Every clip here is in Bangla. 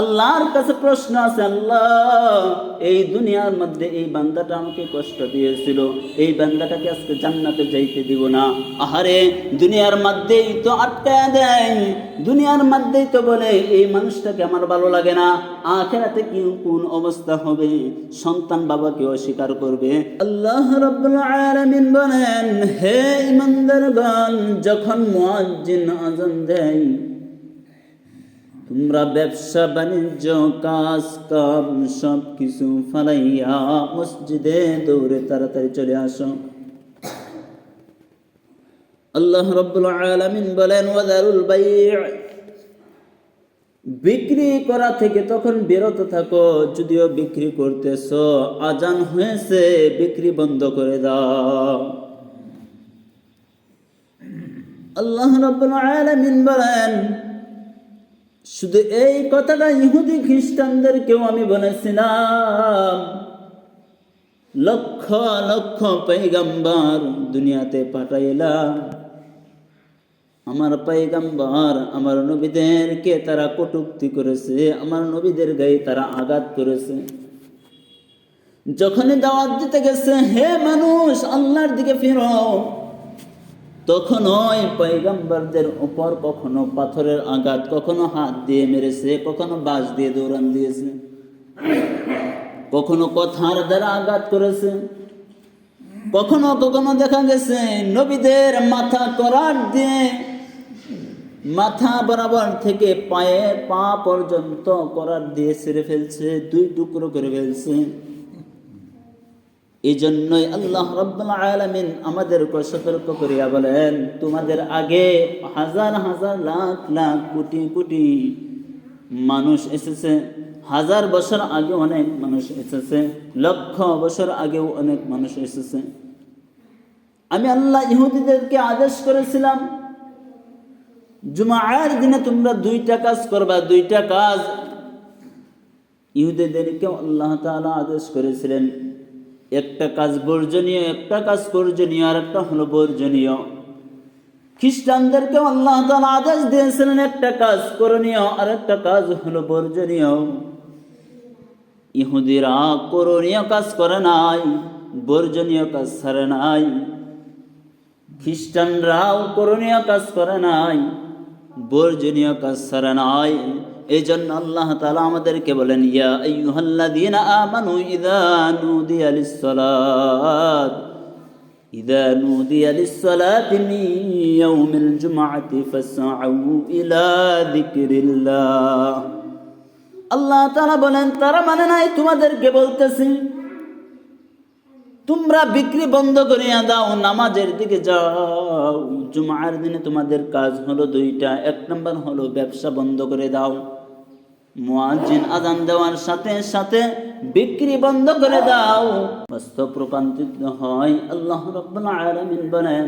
আল্লাহর কাছে প্রশ্ন আছে, আল্লাহ, এই দুনিয়ার মধ্যে এই বান্দাটা আমাকে কষ্ট দিয়েছিল। এই বান্দাটাকে আজকে জান্নাতে যাইতে দিব না। আহারে, দুনিয়ার মধ্যেই তো আটকায় দেয়। দুনিয়ার মধ্যেই তো বলে, এই মানুষটাকে আমার ভালো লাগে না। আখেরাতে কি কোন অবস্থা হবে? সন্তান বাবাকে অস্বীকার করবে। আল্লাহ রাব্বুল আলামিন বলেন, হে ইমানদারগণ, যখন মুয়াজ্জিন আজান দেয় তোমরা ব্যবসা, বাণিজ্য, কাজ, কাম সব কিছু ফালাইয়া মসজিদে দৌড়ে তাড়াতাড়ি চলে আসো। আল্লাহ রব্বুল আলামিন বলেন ওয়াদারুল বিক্রি করা থেকে তখন বিরত থাকো, যদিও বিক্রি করতেছ, আজান হয়েছে, বিক্রি বন্ধ করে দাও। আল্লাহ রাব্বুল আলামিন বলেন শুধু এই কথাটা ইহুদি খ্রিস্টানদেরকেও আমি বলেছিলাম। লক্ষ লক্ষ পৈগম্বর দুনিয়াতে পাঠাইলাম। আমার পৈগম্বর আমার নবীদেরকে তারা কটুক্তি করেছে, আমার নবীদের গায়ে তারা আঘাত করেছে। যখনই দাওয়াত দিতে গেছে, হে মানুষ, আল্লাহর দিকে ফিরো তখন ওই পৈগম্বরদের উপর কখনো পাথরের আঘাত, কখনো হাত দিয়ে মেরেছে, কখনো বাঁশ দিয়ে দৌড়ান দিয়েছে, কখনো কথার দ্বারা আঘাত করেছে, কখনো কখনো দেখা গেছে নবীদের মাথা করার দিয়ে মাথা বরাবর থেকে পায়ে পা পর্যন্ত করার দিয়ে ছেড়ে ফেলছে, দুই টুকরো করে ফেলছে। এই জন্যই আল্লাহ রব্বুল আলামিন আমাদেরকে সতর্ক করিয়া বলেন, তোমাদের আগে হাজার হাজার লাখ লাখ কোটি কোটি মানুষ এসেছে, হাজার বছর আগে অনেক মানুষ এসেছে, লক্ষ বছর আগেও অনেক মানুষ এসেছে। আমি আল্লাহ ইহুদিদেরকে আদেশ করেছিলাম, জুমার দিনে তোমরা দুইটা কাজ করবা, দুইটা কাজ। ইহুদিদেরকেও আল্লাহ তাআলা আদেশ করেছিলেন একটা কাজ বর্জনীয়, একটা কাজ বর্জনীয় আর একটা হলো বর্জনীয়। খ্রিস্টানদেরকে আল্লাহ তাআলা আদেশ দিয়েছিলেন একটা কাজ করণীয়, আর একটা কাজ হলো বর্জনীয়। ইহুদিরা করণীয় কাজ করে নাই, বর্জনীয় কাজ ছাড়ে নাই। খ্রিস্টানরাও করণীয় কাজ করে নাই, বর্জনীয় কাজ ছাড়ে নাই। এই জন্য আল্লাহ তাআলা আমাদেরকে বলেন, ইয়া আইয়ুহাল্লাযীনা আমানু ইযা নুদিয়া লিস-সালাত। ইযা নুদিয়া লিস-সালাতি মিন ইয়াউমিল জুমআতি ফাসআউ ইলা যিকরিল্লাহ। আল্লাহ তাআলা বলেন, তারা মানে নাই তোমাদেরকে বলতেছি, তোমরা বিক্রি বন্ধ করিয়া দাও, নামাজের দিকে যাও। জুমার দিনে তোমাদের কাজ হলো দুইটা, এক নম্বর হলো ব্যবসা বন্ধ করে দাও। মুয়াজ্জিন আজান দেওয়ার সাথে সাথে বিক্রি বন্ধ করে দাও। বাস্তব রূপান্তরিত হয়, আল্লাহ রাব্বুল আলামিন বলেন,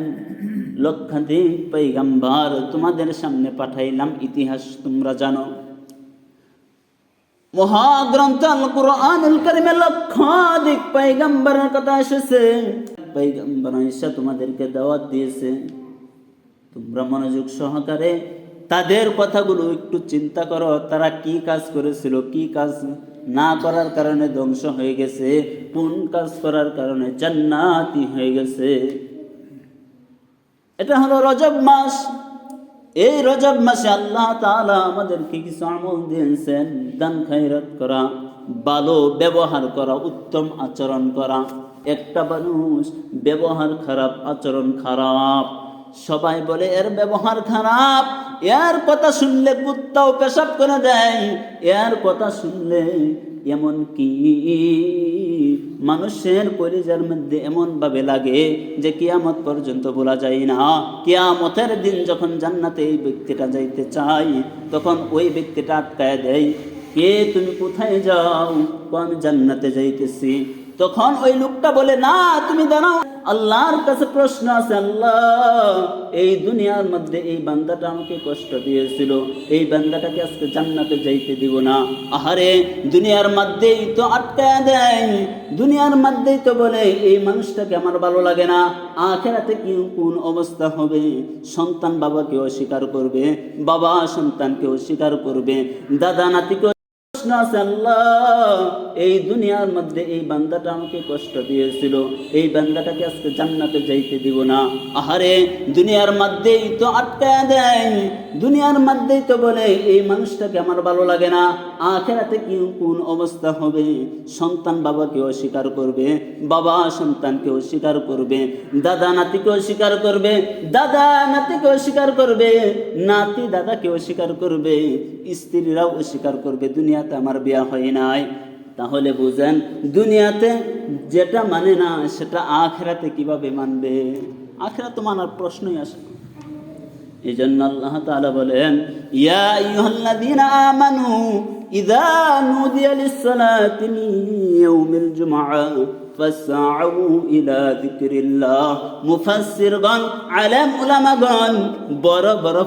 লক্ষাধিক পৈগম্বর তোমাদের সামনে পাঠাইলাম ইতিহাস, তোমরা জানো। মহাগ্রন্থ আল কোরআনুল কারিমে লক্ষাধিক পৈগম্বরের কথা এসেছে। পৈগম্বর এসে তোমাদেরকে দাওয়াত দিয়েছে। তোমরা মনোযোগ সহকারে তাদের কথাগুলো একটু চিন্তা করো, তারা কি কাজ করেছিল, কি কাজ না করার কারণে ধ্বংস হয়ে গেছে, কোন কাজ করার কারণে জান্নাতি হয়ে গেছে। এটা হলো রজব মাস। এই রজব মাসে আল্লাহ তাআলা আমাদেরকে কিছু আমল দিয়েছেন, দান খায়রাত করা, ভালো ব্যবহার করা, উত্তম আচরণ করা। একটা মানুষ ব্যবহার খারাপ, আচরণ খারাপ। সবাই বলে, এর ব্যবহার খারাপ, এর কথা শুনলে কুত্তাও পেশাব করে দেয়, এর কথা শুনলে এমন কি? মানুষের পরিজার মধ্যে এমন ভাবে লাগে যে কিয়ামত পর্যন্ত বলা যায় না। কিয়ামতের দিন যখন জান্নাতে এই ব্যক্তিটা যাইতে চাই তখন ওই ব্যক্তিটা আটকায় দেয়, কে, তুমি কোথায় যাও? কো, আমি জান্নাতে যাইতেছি। তখন ওই লোকটা বলে, না, তুমি দাঁড়াও। আল্লাহর কাছে প্রশ্ন আছে, আল্লাহ, এই দুনিয়ার মধ্যে এই বান্দাটা আমাকে কষ্ট দিয়েছিল। এই বান্দাটাকে আজকে জান্নাতে যাইতে দিব না। আহারে, দুনিয়ার মধ্যেই তো আটকায় দেয়। দুনিয়ার মধ্যেই তো বলে, এই মানুষটাকে আমার ভালো লাগে না। আখেরাতে কি কোন অবস্থা হবে? সন্তান বাবাকে অস্বীকার করবে, বাবা সন্তানকে অস্বীকার করবে দাদা নাতিকে প্রশ্ন আছে আল্লাহ এই দুনিয়ার মধ্যে এই বান্দাটা আমাকে কষ্ট দিয়েছিল। এই বান্দাটাকে আজকে জান্নাতে যাইতে দিব না। আহারে, দুনিয়ার মধ্যেই তো আটকায় দেয়। দুনিয়ার মধ্যেই তো বলে, এই মানুষটাকে আমার ভালো লাগে না। আখেরাতে কি কোন অবস্থা হবে? সন্তান বাবাকে অস্বীকার করবে, বাবা সন্তানকে অস্বীকার করবে, দাদা নাতিকে অস্বীকার করবে, দাদা নাতিকে অস্বীকার করবে, নাতি দাদাকে অস্বীকার করবে, স্ত্রীরাও অস্বীকার করবে, দুনিয়াতে আমার বিয়া হয় নাই। তাহলে বুঝেন, দুনিয়াতে যেটা মানে না, সেটা আখেরাতে কীভাবে মানবে? আখেরা তো মানার প্রশ্নই আসে এই জন্য আল্লাহ তাআলা বলেন, ইয়া আইয়ুহাল্লাযীনা আমানু ইযা নুদিয়া লিস-সালাতি মিন ইয়াউমিল জুমআ ফাসআউ ইলা যিকরিল্লাহ মুফাসসিরগণ, আলেম উলামাগণ, বড় বড়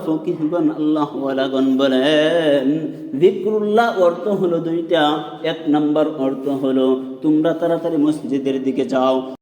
আল্লাহ ওয়ালাগণ বলেন, যিকরুল্লাহ অর্থ হলো দুইটা, এক নম্বর অর্থ হলো তোমরা তাড়াতাড়ি মসজিদের দিকে যাও।